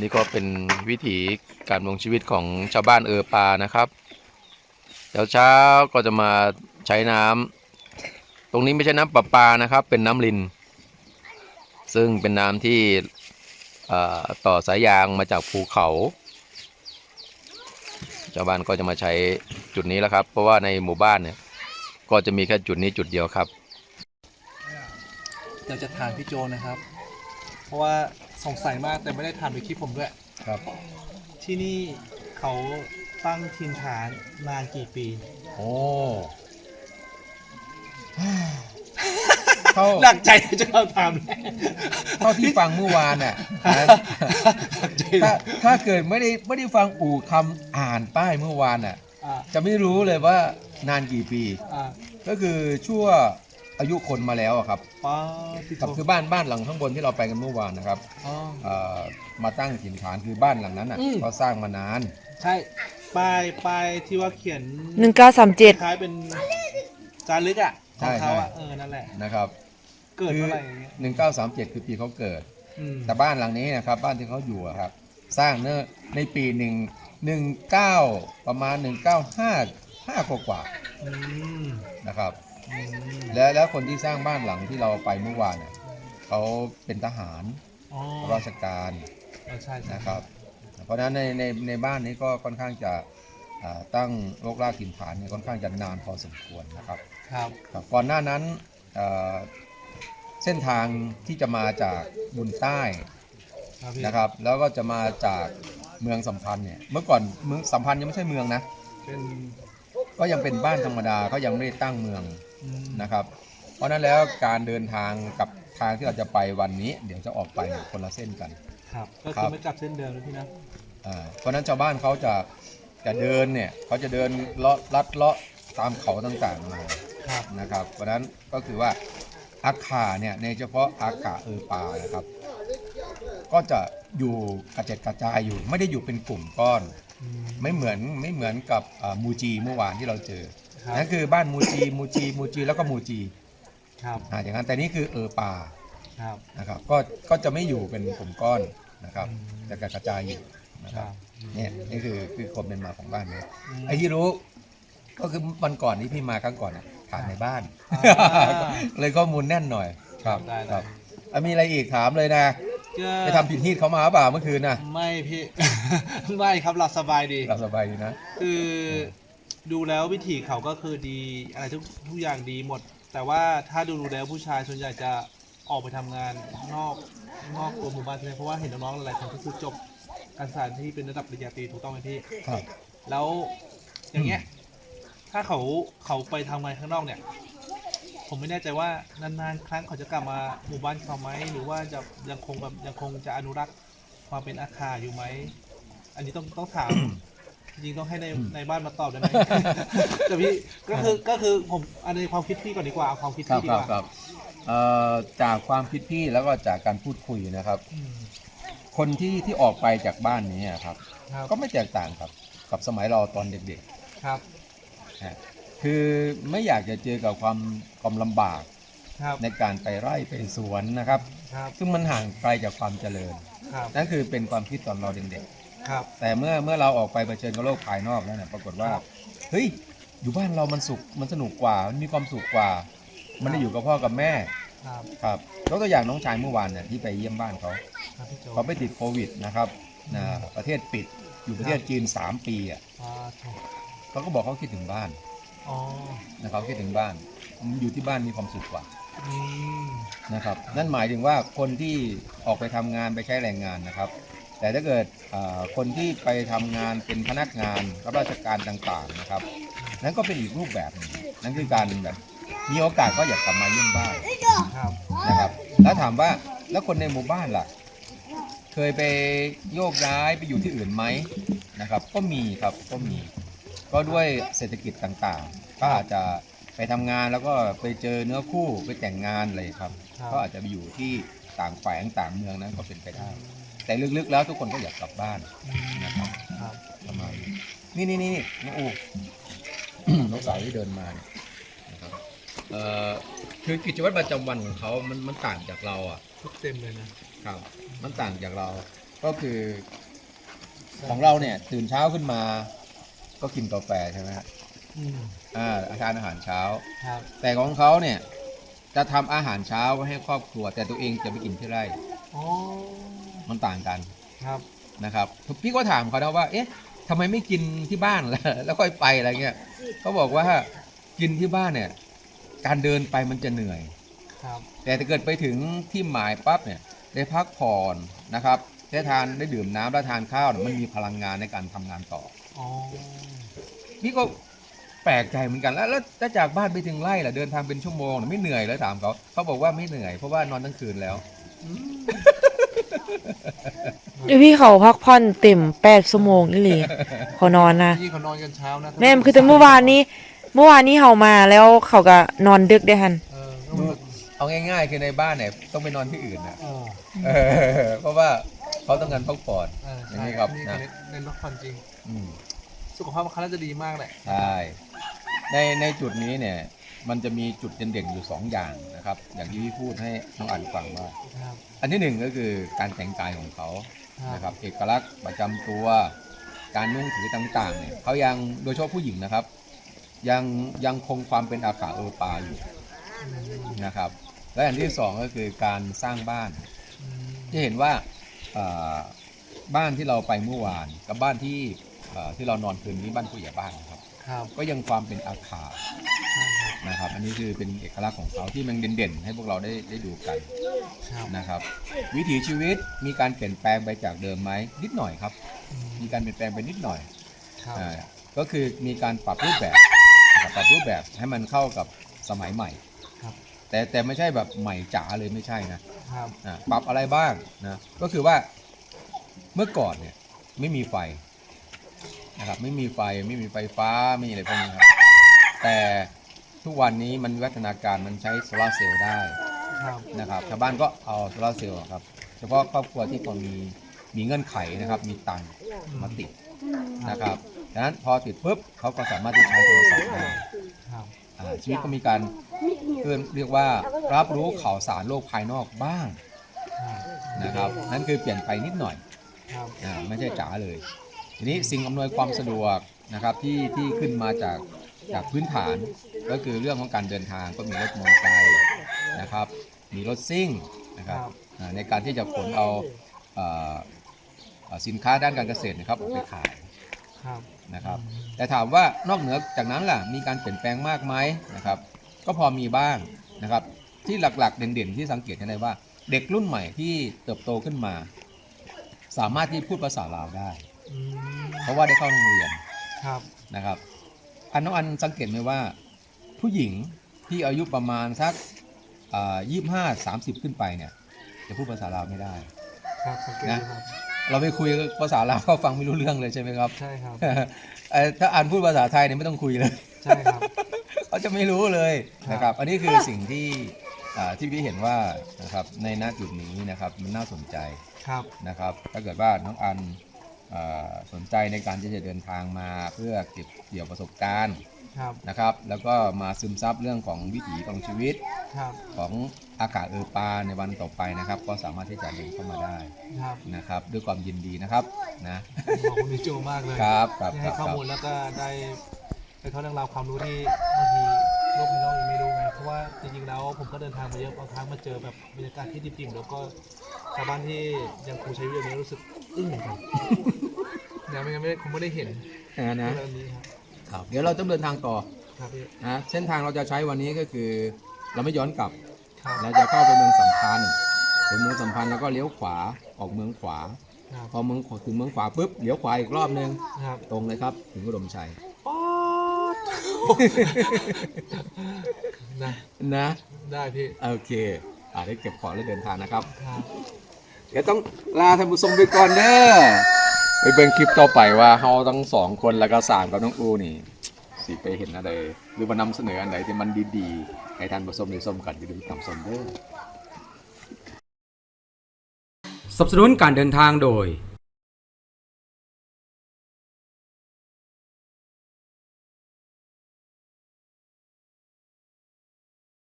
นี่ก็เป็นวิถีการดำรงชีวิตของชาวบ้านเออปานะครับเช้าเช้าก็จะมาใช้น้ำตรงนี้ไม่ใช่น้ำประปานะครับ เป็นน้ำลิน ซึ่งเป็นน้ำที่ต่อสายยางมาจากภูเขาชาวบ้านก็จะมาใช้จุดนี้แล้วครับ เพราะว่าในหมู่บ้านเนี่ยก็จะมีแค่จุดนี้จุดเดียวครับอยาจะถามพี่โจนะครับ เพราะว่า สงสัยมากแต่ไม่ได้ถามในคลิปผมด้วย ครับ ที่นี่เขาตั้งทีมฐานนานกี่ปี โอ้ เท่าหนักใจจะคำถามเลยเท่าที่ฟังเมื่อวานน่ะนะหนักใจถ้าถ้าเกิดไม่ได้ไม่ได้ฟังอู่คำอ่านป้ายเมื่อวานน่ะ อ่าจะไม่รู้เลยว่านานกี่ปี อ่าก็คือชั่ว อายุคนมาแล้วอะครับป้าพี่โจครับคือบ้านบ้านหลังข้างบนที่เราไปกันเมื่อวานนะครับอ๋อ เอ่อมาตั้งถิ่นฐานคือบ้านหลังนั้นน่ะอืมก็สร้างมานานใช่ป้ายป้ายที่ว่าเขียนหนึ่งเก้าสามเจ็ด คล้ายเป็นจารึกอะของเขาอะเออนั่นแหละ นะครับเกิดคืเมื่อไหร่อย่างเงี้ยหนึ่งเก้าสามเจ็ดคือปีเขาเกิด อืม แต่บ้านหลังนี้นะครับบ้านที่เขาอยู่อะครับ สร้างเนื่อในปีหนึ่งหนึ่งเก้าประมาณหนึ่งเก้าห้าห้ากว่าอืม ๆนะครับอืม แล้วแล้วคนที่สร้างบ้านหลังที่เราไปเมื่อวานเนี่ยเขาเป็นทหารอ๋อราชการเออใช่ใช่นะครับ เพราะฉะนั้นในในในบ้านนี้ก็ค่อนข้างจะอ่าตั้งโรครากถิ่นฐานเนี่ยค่อนข้างจะนานพอสมควรนะครับ ครับ ครับก่อนหน้านั้นเอ่อเส้นทางที่จะมาจากบุญใต้ครับพี่นะครับ แล้วก็จะมาจากเมืองสัมพันธ์เนี่ยเมื่อก่อนเมืองสัมพันธ์ยังไม่ใช่เมืองนะเป็นก็ยังเป็นบ้านธรรมดาก็ยังไม่ได้ตั้งเมืองอืม นะครับ เพราะฉะนั้นแล้วการเดินทางกับทางที่เราจะไปวันนี้ เดี๋ยวจะออกไปคนละเส้นกัน ครับก็ครัคือบไม่กลับเส้นเดิมนะพี่นะอ่าเพราะฉะนั้นชาวบ้านเขาจะจะเดินเนี่ยเขาจะเดินเลาะลัดเลาะตามเขาต่างๆมาครับนะครับ เพราะฉะนั้นก็คือว่าอาคาเนี่ยในเฉพาะอากาเออปานะครับ ก็จะอยู่กระจัดกระจายอยู่ ไม่ได้อยู่เป็นกลุ่มก้อนอืมไม่เหมือนไม่เหมือนกับอ่ามูจีเมื่อวานที่เราเจอ ครับนั่นคือบ้านมูจีมูจีมูจีแล้วก็มูจีครับอ่าอย่างนั้นแต่นี่คือเออปาครับนะครับ ก็ก็จะไม่อยู่เป็นกลุ่มก้อนนะครับอืมแต่กระจายอยู่นะคครัรับบเนี่ยนี่คือคือความเป็นมาของบ้านนี้อืมไอ้ที่รู้ ก็คือวันก่อนที่พี่มาครั้งก่อนอะถามในบ้าน อ่า เลยข้อมูลแน่นหน่อยครับได้คได้รับอะมีอะไรอีกถามเลยนะ ก็ไปทำผิดที่เขามาหรือเปล่าเมื่อคืนนะไม่พี่ ไม่ครับหลับสบายดี หลับสบายดีนะ คือ ดูแล้ววิถีเขาก็คือดีอะไรทุกทุกอย่างดีหมด แต่ว่าถ้าดูดูแล้วผู้ชายส่วนใหญ่จะออกไปทำงานนอกนอกตัวหมู่บ้านใช่ไหมเพราะว่าเห็นน้องๆหลายๆคนก็คือจบการศึกษาที่เป็นระดับปริญญาตรีถูกต้องไหมพี่ ครับ แล้วอย่างเงี้ย ถ้าเขาเขาไปทำงานข้างนอกเนี่ย ผมไม่แน่ใจว่านานๆครั้งเขาจะกลับมาหมู่บ้านเขาไหมหรือว่าจะยังคงแบบยังคงจะอนุรักษ์ความเป็นอาคาอยู่ไหม อันนี้ต้องต้องถาม จริงๆต้องให้ในในบ้านมาตอบได้ไหม แต่พี่ก็คือก็คือผมอันในความคิดพี่ก่อนดีกว่าเอาความคิดครับพี่ดีครักบว่าครับเอ่อจากความคิดพี่แล้วก็จากการพูดคุยนะครับ อืมคนที่ที่ออกไปจากบ้านนี้อะครับ ครับก็ไม่แตกต่างครับกับสมัยเราตอนเด็กครับๆนะคือไม่อยากจะเจอกับความความลำบากครับในการไปไร่ไปสวนนะครับ ครับซึ่งมันห่างไกลจากความเจริญ ครับนั่นคือเป็นความคิดตอนเราเด็ก ครับๆแต่เมื่อเมื่อเราออกไปเผชิญกับโลกภายนอกแล้วเนี่ยปรากฏว่าครับเฮ้ย อยู่บ้านเรามันสุข มันสนุกกว่า มันมีความสุขกว่า มันได้อยู่กับพ่อกับแม่ ครับ ครับยกตัวอย่างน้องชายเมื่อวานเนี่ยที่ไปเยี่ยมบ้านเขา ครับพี่โจเขาไปติดโควิดนะครับนะประเทศปิด อยู่ประเทศจีน3ปีอะอ่าถูกเขาก็บอกเขาคิดถึงบ้านอ๋อนะครับคิดถึงบ้าน อยู่ที่บ้านมีความสุขกว่า อืม นะครับ นั่นหมายถึงว่าคนที่ออกไปทำงานไปใช้แรงงานนะครับ แต่ถ้าเกิดอ่าคนที่ไปทำงานเป็นพนักงานรับราชการต่างๆนะครับ นั่นก็เป็นอีกรูปแบบหนึงนั่นคือการแบบมีโอกาสก็อยากกลับมาเยี่ยมบ้านครับนะครับ แล้วถามว่าแล้วคนในหมู่บ้านล่ะ เคยไปโยกย้ายไปอยู่ที่อื่นไหมนะครับ ก็มีครับก็มี ก็ด้วยเศรษฐกิจต่างๆ ก็อาจจะไปทำงานแล้วก็ไปเจอเนื้อคู่ไปแต่งงานอะไรครับครับ ก็อาจจะไปอยู่ที่ต่างแขวงต่างเมืองนั้นก็เป็นไปได้ แต่ลึกๆแล้วทุกคนก็อยากกลับบ้านอืมนะครับครับประมาณนี้นี่นี่นี่น้องอูน้องสาวที่เดินมาเนี่ยนะครับเอ่อคือกิจวัตรประจำวันของเขามันมันต่างจากเราอะทุกเต็มเลยนะครับ มันต่างจากเราพก็คือของเราเนี่ยตื่นเช้าขึ้นมา ก็กินกาแฟใช่ไหมฮะอืมอ่าทานอาหารเช้าครับแต่ของเขาเนี่ยจะทำอาหารเช้าไว้ให้ครอบครัว แต่ตัวเองจะไปกินที่ไร่อ๋อ มันต่างกันครับนะครับพี่ก็ถามเขานะว่า เอ๊ะทำไมไม่กินที่บ้านล่ะแล้วค่อยไปอะไรเงี้ยเขาบอกว่ากินที่บ้านเนี่ย การเดินไปมันจะเหนื่อยครับ แต่ถ้าเกิดไปถึงที่หมายปั๊บเนี่ย ได้พักผ่อนนะครับได้ทานได้ดื่มน้ำได้ทานข้าวเนี่ยมันมีพลังงานในการทำงานต่ออ๋อนี่ก็แปลกใจเหมือนกันแล้วแล้วถ้าจากบ้านไปถึงไร่ล่ะเดินทางเป็นชั่วโมงเนี่ยไม่เหนื่อยแล้วถามเขาเขาบอกว่าไม่เหนื่อยเพราะว่านอนทั้งคืนแล้วเดี๋ยว พี่เขาพักผ่อนเต็มแปดชั่วโมงนี่เลยเขานอนนะพี่เขานอนกันเช้านะแม่มคือแต่เมื่อวานนี้ เมื่อวานนี้เขามาแล้วเขาก็นอนดึกได้ฮันเออก็เหมือนเอาง่ายๆคือในบ้านเนี่ยต้องไปนอนที่อื่นนะเออเออเพราะว่าเขาต้องการพักผ่อนเอออย่างใช่นี้ครับนี่นะเขาเน้นเน้นพักผ่อนจริงอืมสุขภาพเขาน่าจะดีมากแหละใช่ในในจุดนี้เนี่ย มันจะมีจุดเด่นๆอยู่สองอย่างนะครับ อย่างที่พี่พูดให้น้องอันฟังว่า ครับอันที่หนึ่งก็คือการแต่งกายของเขาครับนะครับ เอกลักษณ์ประจำตัว การนุ่งถือต่างๆเนี่ยเขายังโดยเฉพาะผู้หญิงนะครับ ยังยังคงความเป็นอาขาเออปาอยู่อืมนะครับ และอย่างที่สองก็คือการสร้างบ้านอืมที่เห็นว่าเอ่อบ้านที่เราไปเมื่อวาน กับบ้านที่เอ่อที่เรานอนคืนนี้บ้านผู้ใหญ่บ้านนะครับ ครับก็ยังความเป็นอาคาใช่ครับนะครับ อันนี้คือเป็นเอกลักษณ์ของเขาที่มันเด่นๆ ให้พวกเราได้ได้ดูกันครับนะครับ วิถีชีวิตมีการเปลี่ยนแปลงไปจากเดิมไหมนิดหน่อยครับอืมมีการเปลี่ยนแปลงไปนิดหน่อยครับอ่าก็คือมีการปรับรูปแบบนะครับปรับรูปแบบให้มันเข้ากับสมัยใหม่ครับแต่แต่ไม่ใช่แบบใหม่จ๋าเลยไม่ใช่นะครับอ่าปรับอะไรบ้างนะก็คือว่าเมื่อก่อนเนี่ยไม่มีไฟ นะครับ ไม่มีไฟไม่มีไฟฟ้าไม่มีอะไรพวกนี้ครับ แต่ทุกวันนี้มันวิวัฒนาการมันใช้โซลาร์เซลล์ได้ครับ นะครับชาวบ้านก็เอาโซลาร์เซลล์ครับ เฉพาะครอบครัวที่พอมีมีเงื่อนไขนะครับ มีตังค์มาติดนะครับดังนั้นพอติดปุ๊บเขาก็สามารถที่ใช้โทรศัพท์ได้ครับอ่าชีวิตก็มีการเรียกเรียกว่ารับรู้ข่าวสารโลกภายนอกบ้างครับนะครับนั่นคือเปลี่ยนไปนิดหน่อยครับอ่าไม่ใช่จ๋าเลย ทีนี้สิ่งอำนวยความสะดวกนะครับที่ที่ขึ้นมาจากจากพื้นฐานก็คือเรื่องของการเดินทางก็มีรถมอเตอร์ไซค์นะครับมีรถซิ่งนะครับในการที่จะขนเอาสินค้าด้านการเกษตรนะครับออกไปขายนะครับแต่ถามว่านอกเหนือจากนั้นล่ะมีการเปลี่ยนแปลงมากไหมนะครับก็พอมีบ้างนะครับที่หลักๆ เด่นๆ ที่สังเกตได้ว่า เด็กรุ่นใหม่ที่เติบโตขึ้นมา สามารถที่พูดภาษาลาวได้ อืมเพราะว่าได้เข้าโรงเรียนครับ นะครับ อันน้องอันสังเกตไหมว่า ผู้หญิงที่อายุประมาณสักยี่ห้าสามสิบขึ้นไปเนี่ย จะพูดภาษาลาวไม่ได้ ครับสังเกตนะดูครับ เราไปคุยภาษาลาวเขาฟังไม่รู้เรื่องเลยใช่ไหมครับ ใช่ครับ เอ่อถ้าอ่านพูดภาษาไทยเนี่ยไม่ต้องคุยเลย ใช่ครับ เขาจะไม่รู้เลยครับ นะครับ อันนี้คือสิ่งที่อ่าที่พี่เห็นว่านะครับในณจุดนี้นะครับมันน่าสนใจครับ นะครับ ถ้าเกิดว่าน้องอันอ่า สนใจในการที่จะเดินทางมาเพื่อเก็บเกี่ยวประสบการณ์ครับนะครับ แล้วก็มาซึมซับเรื่องของวิถีของชีวิตครับของอากาศเออปาในวันต่อไปนะครับ ก็สามารถที่จะเดินเข้ามาได้ครับนะครับ ด้วยความยินดีนะครับนะขอบคุณพี่โจมากเลยครับครับที่คให้รับข้อครับมูลแล้วก็ได้ไปเข้าเรื่องราวความรู้ที่บางทีโลกภายนอกยังไม่รู้ไงเพราะว่าจริงๆแล้วผมก็เดินทางมาเยอะบางครั้งมาเจอแบบบรรยากาศที่ดิบๆแล้วก็ชาวบ้านที่ยังคงใช้ชีวิตแบบนี้รู้สึก อึ้งเหมือนกันนะไม่งั้นไม่ได้คงไม่ได้เห็นนะนะเรื่องนี้ครับครับเดี๋ยวเราต้องเดินทางต่อครับพี่นะเส้นทางเราจะใช้วันนี้ก็คือ เราไม่ย้อนกลับ ครับเราจะเข้าไปเมืองสัมพันธ์ถึงเมืองสัมพันธ์แล้วก็เลี้ยวขวาออกเมืองขวา ครับพอเมืองถึงเมืองขวาปุ๊บเลี้ยวขวาอีกรอบนึง ครับตรงเลยครับ ถึงอุดมชัย ป๊อดนะ นะ ได้พี่โอเคอ่าได้เก็บของแล้วเดินทางนะครับ ครับเดี๋ยวต้องลาท่านผู้ชมไปก่อนเด้อไปเบิ่งคลิปต่อไปว่าเฮาทั้งสองคนแล้วก็สามกับน้องอูนี่สิไปเห็นอะไรหรือมานำเสนออันไหนที่มันดีๆให้ท่านผู้ชมได้ชมกันอย่าลืมติดตามชมเด้อ สนับสนุนการเดินทางโดย